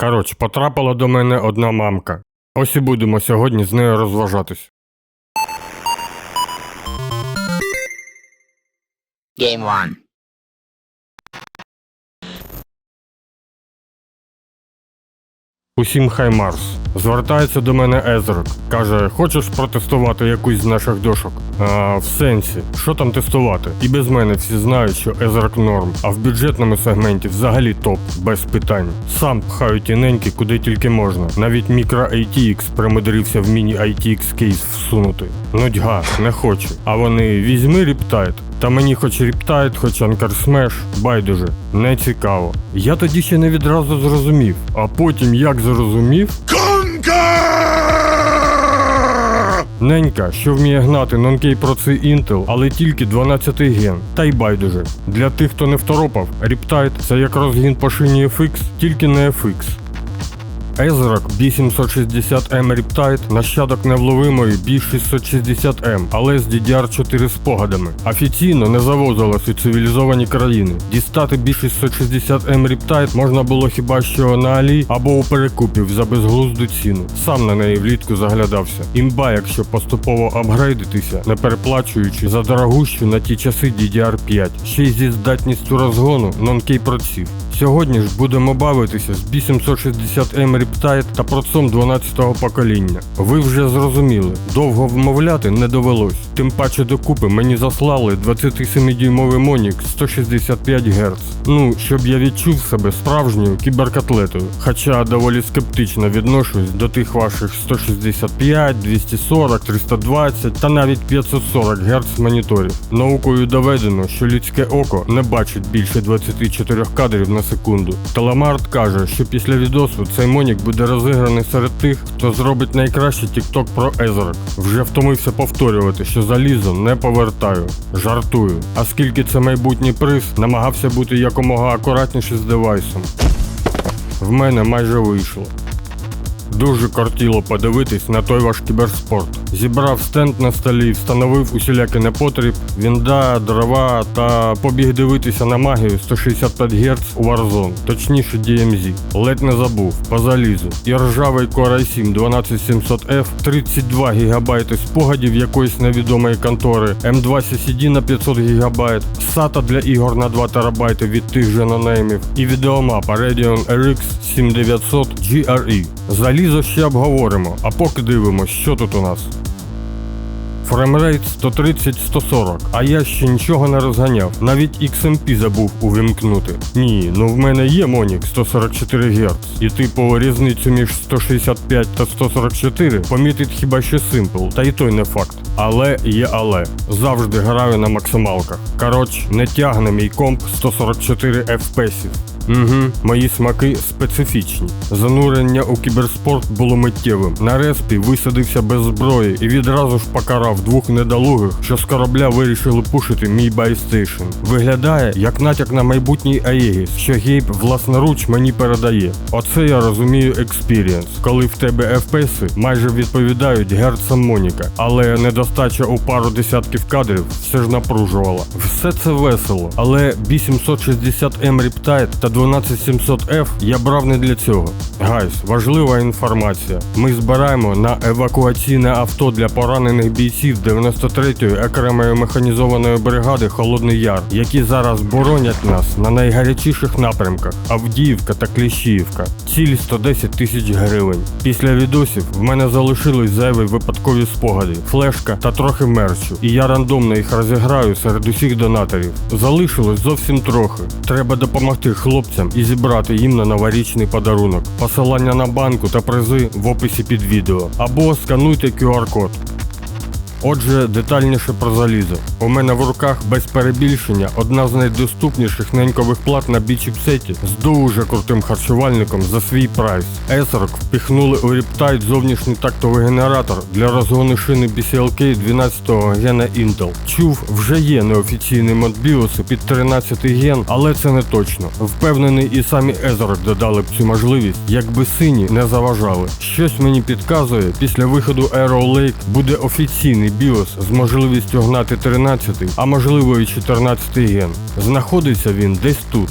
Коротше, потрапила до мене одна мамка. Ось і будемо сьогодні з нею розважатись. Game one. Усім хай Марс. Звертається до мене Езрок. Каже, хочеш протестувати якусь з наших дошок? А, в сенсі, що там тестувати? І без мене всі знають, що Езрок норм, а в бюджетному сегменті взагалі топ, без питань. Сам пхаю тіненькі куди тільки можна. Навіть мікро ATX примудрився в міні ITX кейс всунути. Нудьга, не хочу. А вони візьми ріптайт. Та мені хоч Ріптайт, хоч Анкар Смеш, байдуже, не цікаво. Я тоді ще не відразу зрозумів, а потім як зрозумів. Ненька, що вміє гнати нонкей проци Intel, але тільки 12 ген. Та й байдуже. Для тих, хто не второпав, Riptide – це як розгін по шині FX, тільки не FX. Ezrock B760M Riptide – нащадок невловимої B660M, але з DDR4 спогадами. Офіційно не завозилось у цивілізовані країни. Дістати B660M Riptide можна було хіба що на Алі або у перекупів за безглузду ціну. Сам на неї влітку заглядався. Імба, якщо поступово апгрейдитися, не переплачуючи за дорогущу на ті часи DDR5, ще й зі здатністю розгону нонкей проців. Сьогодні ж будемо бавитися з B760M Riptide та процом 12-го покоління. Ви вже зрозуміли, довго вмовляти не довелось. Тим паче докупи мені заслали 27-дюймовий Монік 165 Гц. Ну, щоб я відчув себе справжньою кіберкотлетою. Хоча доволі скептично відношусь до тих ваших 165, 240, 320 та навіть 540 Гц моніторів. Наукою доведено, що людське око не бачить більше 24 кадрів на секунду. Таламарт каже, що після відосу цей монік буде розіграний серед тих, хто зробить найкращий TikTok про Езрок. Вже втомився повторювати, що залізо не повертаю. Жартую. А скільки це майбутній приз, намагався бути якомога акуратніше з девайсом. В мене майже вийшло. Дуже кортіло подивитись на той ваш кіберспорт. Зібрав стенд на столі, встановив усілякий непотріб, вінда, дрова та побіг дивитися на магію 165 Гц у Warzone, точніше DMZ. Ледь не забув, по залізу. І ржавий Core i7 12700F, 32 ГБ спогадів якоїсь невідомої контори, M2 CCD на 500 ГБ, SATA для ігор на 2 ТБ від тих же нонеймів і відеомапа Radeon RX 7900 GRE. Залізо ще обговоримо, а поки дивимось, що тут у нас. Фреймрейт 130-140, а я ще нічого не розганяв, навіть XMP забув увімкнути. Ні, ну в мене є Монік 144 Гц, і типу різницю між 165 та 144 помітить хіба що Simple, та й той не факт. Але є але. Завжди граю на максималках. Коротше, не тягне мій комп 144 FPS. Угу, мої смаки специфічні. Занурення у кіберспорт було миттєвим. На респі висадився без зброї і відразу ж покарав двох недолугих, що з корабля вирішили пушити мій байстейшн. Виглядає як натяк на майбутній Аегіс, що Гейб власноруч мені передає. Оце я розумію експірієнс, коли в тебе FPS майже відповідають герцам Моніка, але недостача у пару десятків кадрів все ж напружувала. Все це весело, але B760M Riptide та 12700F я брав не для цього. Гайс, важлива інформація. Ми збираємо на евакуаційне авто для поранених бійців 93-ї окремої механізованої бригади Холодний Яр, які зараз боронять нас на найгарячіших напрямках Авдіївка та Кліщіївка. Ціль 110 тисяч гривень. Після відосів в мене залишились зайві випадкові спогади, флешка та трохи мерчу. І я рандомно їх розіграю серед усіх донаторів. Залишилось зовсім трохи. Треба допомогти хлопцям і зібрати їм на новорічний подарунок. Посилання на банку та призи в описі під відео. Або скануйте QR-код. Отже, детальніше про залізо. У мене в руках без перебільшення одна з найдоступніших ненькових плат на бічіпсеті з дуже крутим харчувальником за свій прайс. Есрок впіхнули у Riptide зовнішній тактовий генератор для розгону шини BCLK 12-го гена Intel. Чув, вже є неофіційний мод BIOS під 13 ген, але це не точно. Впевнений, і самі Есрок додали б цю можливість, якби сині не заважали. Щось мені підказує, після виходу Arrow Lake буде офіційний BIOS з можливістю гнати 13, а можливо і 14 ген. Знаходиться він десь тут.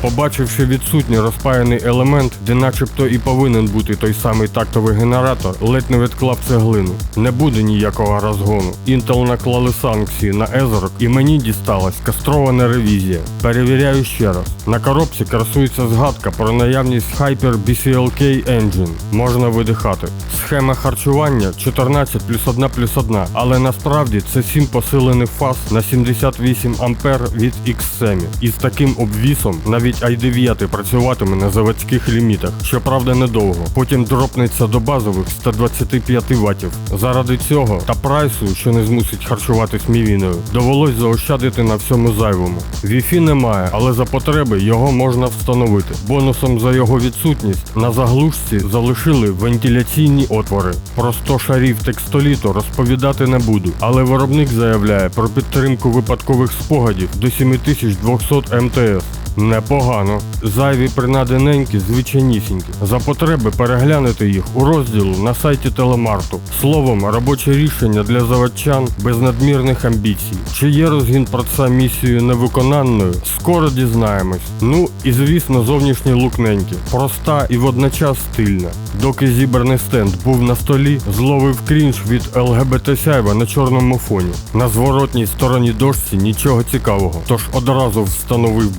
Побачивши відсутній розпаяний елемент, де начебто і повинен бути той самий тактовий генератор, ледь не відклав цеглину. Не буде ніякого розгону. Intel наклали санкції на Ezrock і мені дісталась кастрована ревізія. Перевіряю ще раз. На коробці красується згадка про наявність Hyper BCLK Engine. Можна видихати. Схема харчування 14 плюс 1 плюс 1, але насправді це 7 посилених фаз на 78 ампер від X7. І з таким обвісом навіть i9 працюватиме на заводських лімітах. Щоправда, недовго. Потім дропнеться до базових 125 ваттів. Заради цього та прайсу, що не змусить харчуватись мівіною, довелось заощадити на всьому зайвому. Wi-Fi немає, але за потреби його можна встановити. Бонусом за його відсутність на заглушці залишили вентиляційні отвори. Про 100 шарів текстоліту розповідати не буду, але виробник заявляє про підтримку випадкових спогадів до 7200 МТС. Непогано. Зайві принади ненькі, звичайнісінькі. За потреби переглянути їх у розділу на сайті Телемарту. Словом, робоче рішення для заводчан без надмірних амбіцій. Чи є розгін праца місією невиконанною? Скоро дізнаємось. Ну і звісно, зовнішній лук неньки. Проста і водночас стильна. Доки зібраний стенд був на столі, зловив крінж від ЛГБТ сяйва на чорному фоні. На зворотній стороні дошці нічого цікавого. Тож одразу встановив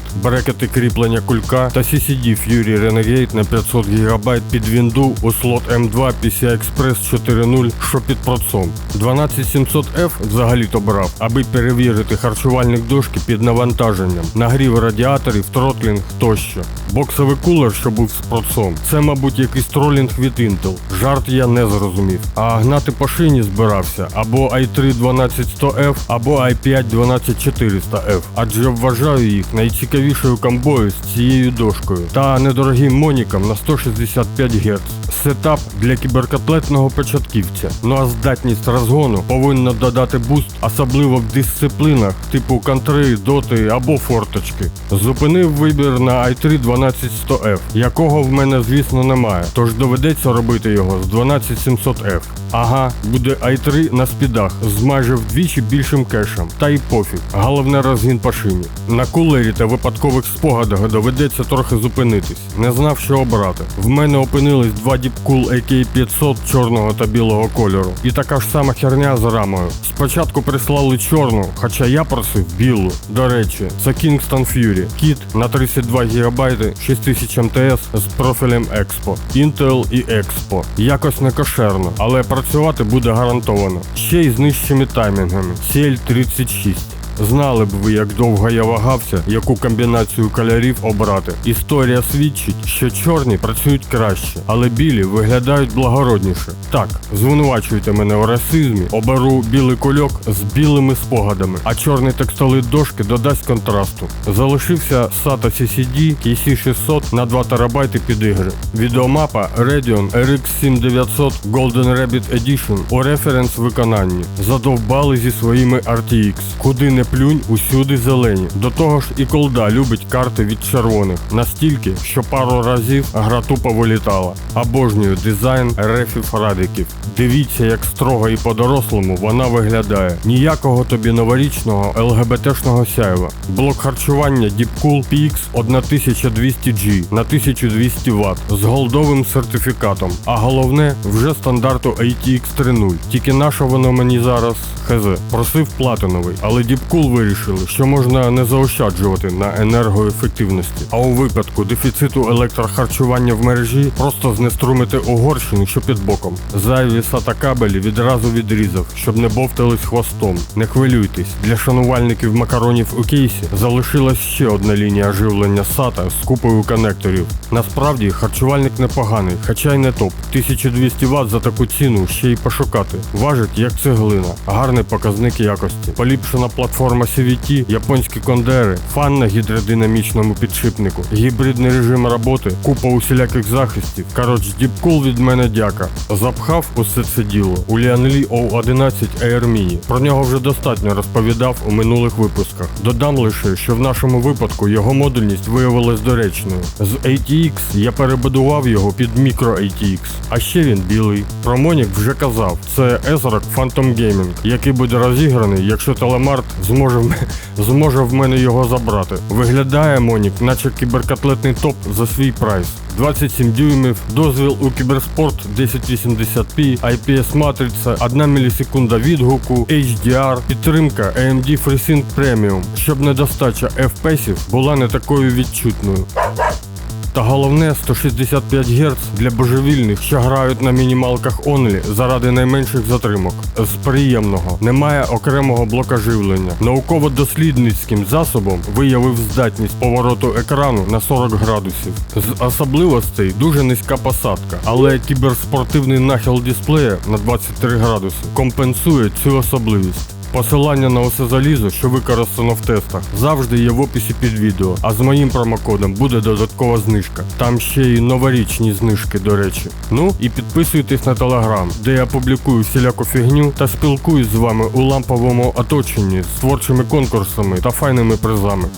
бекплейт, брекети кріплення кулька та CCD Fury Renegade на 500 ГБ під вінду у слот M2 PCI Express 4.0, що під процом. 12700F взагалі-то брав, аби перевірити харчувальник дошки під навантаженням, нагрів радіаторів, тротлінг тощо. Боксовий кулер, що був з процом, це, мабуть, якийсь тролінг від Intel. Жарт я не зрозумів. А гнати по шині збирався або i3 12100F, або i5 12400F, адже вважаю їх найцікавішою комбою з цією дошкою та недорогим моніком на 165 Гц. Сетап для кіберкотлетного початківця. Ну а здатність розгону повинна додати буст, особливо в дисциплінах типу контри, доти або форточки. Зупинив вибір на i3 12100F, якого в мене, звісно, немає, тож доведеться робити його з 12700F. Ага, буде i3 на спідах з майже вдвічі більшим кешем. Та й пофіг. Головне розгін по шині. На кулері та випадкових спогадах доведеться трохи зупинитись. Не знав, що обрати. В мене опинились два Deepcool AK500 чорного та білого кольору. І така ж сама херня з рамою. Спочатку прислали чорну, хоча я просив білу. До речі, це Kingston Fury. Кіт на 32 ГБ, 6000 МТС з профілем Expo. Intel і Expo. Якось не кошерно, але працювати буде гарантовано. Ще й з нижчими таймінгами. CL36. Знали б ви, як довго я вагався, яку комбінацію кольорів обрати. Історія свідчить, що чорні працюють краще, але білі виглядають благородніше. Так, звинувачуйте мене в расизмі, оберу білий кульок з білими спогадами, а чорний текстолит дошки додасть контрасту. Залишився SATA CCD KC600 на 2 ТБ під ігри. Відеомапа Radeon RX 7900 Golden Rabbit Edition у референс виконанні. Задовбали зі своїми RTX. Куди не плюнь, усюди зелені. До того ж і колда любить карти від червоних. Настільки, що пару разів гра тупо вилітала. Обожнюю дизайн рефів радиків. Дивіться, як строго і по-дорослому вона виглядає. Ніякого тобі новорічного ЛГБТшного сяйва. Блок харчування Deepcool PX 1200G на 1200 Вт з голдовим сертифікатом. А головне, вже стандарту ATX 3.0. Тільки наша воно мені зараз хз. Просив платиновий, але Deepcool вирішили, що можна не заощаджувати на енергоефективності. А у випадку дефіциту електрохарчування в мережі просто знеструмити угорщину, що під боком. Зайві SATA кабелі відразу відрізав, щоб не бовтались хвостом. Не хвилюйтесь, для шанувальників макаронів у кейсі залишилась ще одна лінія живлення SATA з купою конекторів. Насправді харчувальник непоганий, хоча й не топ. 1200 Вт за таку ціну ще й пошукати. Важить як цеглина, гарний показник якості. Поліпшена платформа CVT, японські кондери, фан на гідродинамічному підшипнику, гібридний режим роботи, купа усіляких захистів. Коротше, діпкул від мене дяка. Запхав усе це діло у Lianli O11 Air Mini. Про нього вже достатньо розповідав у минулих випусках. Додам лише, що в нашому випадку його модульність виявилась доречною. З ATX я перебудував його під мікро ATX, а ще він білий. Про Монік вже казав, це Ezrock Phantom Gaming, який буде розіграний, якщо Телемарт зможе, зможе в мене його забрати. Виглядає Монік, наче кіберкотлетний топ за свій прайс. 27 дюймів, дозвіл у кіберспорт 1080p, IPS матриця, 1 мілісекунда відгуку, HDR, підтримка AMD FreeSync Premium, щоб недостача FPS була не такою відчутною. Та головне 165 Гц для божевільних, що грають на мінімалках онлі заради найменших затримок. З приємного немає окремого блока живлення. Науково-дослідницьким засобом виявив здатність повороту екрану на 40 градусів. З особливостей дуже низька посадка, але кіберспортивний нахил дисплея на 23 градуси компенсує цю особливість. Посилання на усе залізо, що використано в тестах, завжди є в описі під відео, а з моїм промокодом буде додаткова знижка. Там ще й новорічні знижки, до речі. Ну і підписуйтесь на телеграм, де я публікую всіляку фігню та спілкуюсь з вами у ламповому оточенні з творчими конкурсами та файними призами.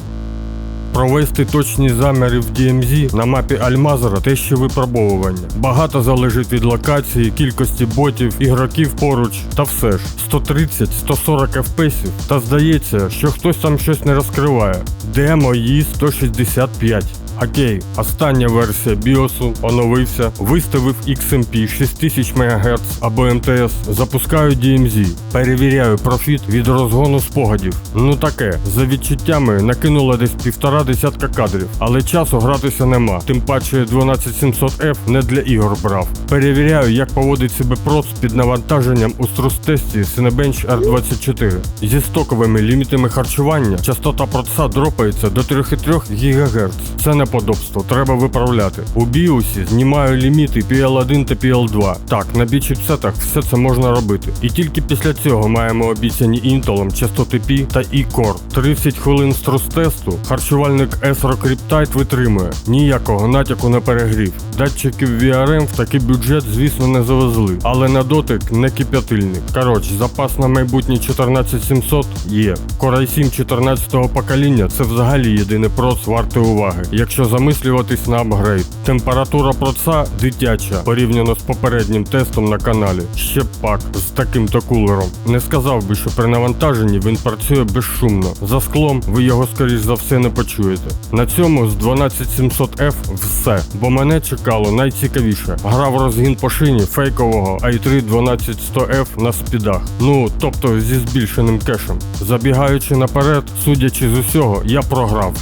Провести точні заміри в DMZ на мапі Альмазера те випробовування. Багато залежить від локації, кількості ботів, ігроків поруч та все ж 130-140 FPS, та здається, що хтось там щось не розкриває. Де мої 165? Окей, остання версія BIOS оновився, виставив XMP 6000 МГц або МТС, запускаю DMZ, перевіряю профіт від розгону спогадів. Ну таке, за відчуттями накинуло десь півтора десятка кадрів, але часу гратися нема. Тим паче 12700F не для ігор брав. Перевіряю, як поводить себе проц під навантаженням у струс-тесті Cinebench R24. Зі стоковими лімітами харчування частота проца дропається до 3,3 ГГц. Це неподобство, треба виправляти. У біосі знімаю ліміти PL1 та PL2. Так, на бічіпсетах все це можна робити. І тільки після цього маємо обіцяні Intel частоти P та E-Core. 30 хвилин струс-тесту харчувальник S-Rock Riptide витримує. Ніякого натяку на перегрів. Датчиків VRM в такий бюджет, звісно, не завезли, але на дотик не кип'ятильник. Коротше, запас на майбутнє 14700 є. Core i7 14-го покоління це взагалі єдиний проц вартий уваги, якщо замислюватись на апгрейд. Температура проца дитяча порівняно з попереднім тестом на каналі. Ще пак з таким-то кулером. Не сказав би, що при навантаженні він працює безшумно. За склом ви його скоріш за все не почуєте. На цьому з 12700F все, бо мене чекало найцікавіше. Грав розгін по шині фейкового i3 12100F на спідах. Ну, тобто зі збільшеним кешем. Забігаючи наперед, судячи з усього, я програв.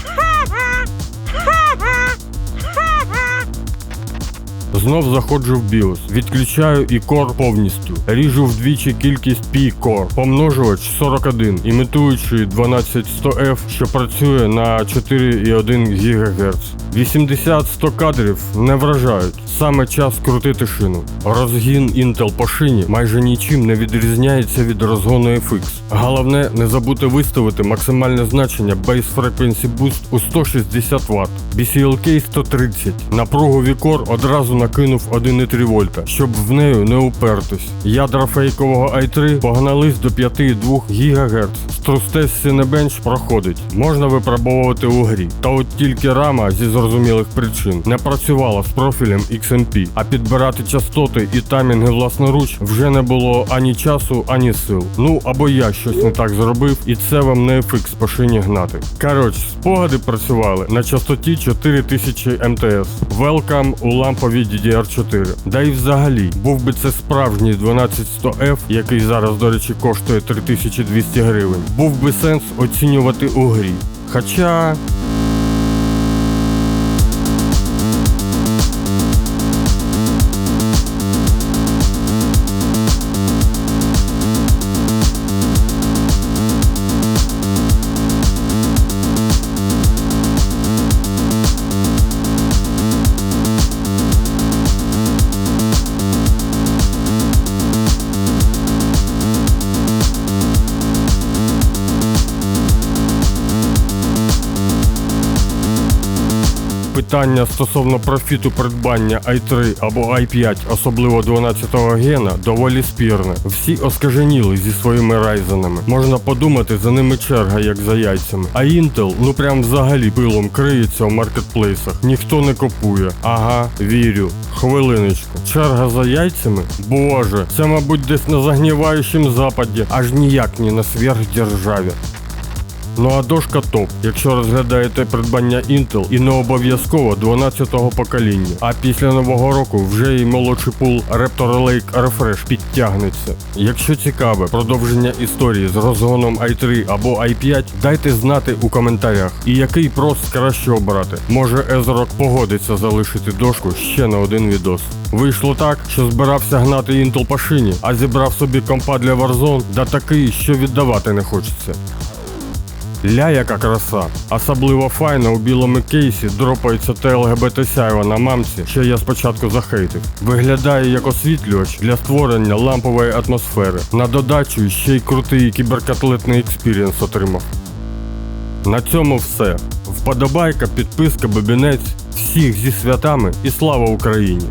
Знов заходжу в BIOS, відключаю і Core повністю. Ріжу вдвічі кількість P-Core, помножувач 41, імітуючи 12100F, що працює на 4,1 ГГц. 80-100 кадрів не вражають. Саме час крутити шину. Розгін Intel по шині майже нічим не відрізняється від розгону FX. Головне не забути виставити максимальне значення Base Frequency Boost у 160 Вт. BCLK 130. Напругу Вікор одразу накинув 1,3 вольта, щоб в нею не упертись. Ядра фейкового i3 погнались до 5,2 ГГц. Струстест Cinebench проходить. Можна випробовувати у грі. Та от тільки рама зі зрозумілих причин не працювала з профілем XMP, а підбирати частоти і таймінги власноруч вже не було ані часу, ані сил. Ну або я щось не так зробив, і це вам не FX по шині гнати. Коротше, спогади працювали на частоті 4000 МТС. Welcome у лампові DDR4. Да і взагалі, був би це справжній 12100F, який зараз, до речі, коштує 3200 гривень. Був би сенс оцінювати у грі. Хоча. Питання стосовно профіту придбання i3 або i5, особливо 12-го гена, доволі спірне. Всі оскаженіли зі своїми райзенами. Можна подумати, за ними черга, як за яйцями. А Intel, ну прям взагалі пилом криється у маркетплейсах. Ніхто не купує. Ага, вірю. Хвилиночку. Черга за яйцями? Боже, це, мабуть, десь на загніваючому западі, аж ніяк не на сверхдержаві. Ну а дошка топ, якщо розглядаєте придбання Intel і не обов'язково 12-го покоління. А після нового року вже і молодший пул Raptor Lake Refresh підтягнеться. Якщо цікаве продовження історії з розгоном i3 або i5, дайте знати у коментарях. І який прос краще обрати. Може Ezrock погодиться залишити дошку ще на один відос. Вийшло так, що збирався гнати Intel по шині, а зібрав собі компа для Warzone, да такий, що віддавати не хочеться. Ля, яка краса. Особливо файно у білому кейсі дропається ТЛГБТ сяйва на мамці, що я спочатку захейтив. Виглядає як освітлювач для створення лампової атмосфери. На додачу ще й крутий кіберкотлетний експірієнс отримав. На цьому все. Вподобайка, підписка, бабінець. Всіх зі святами і слава Україні!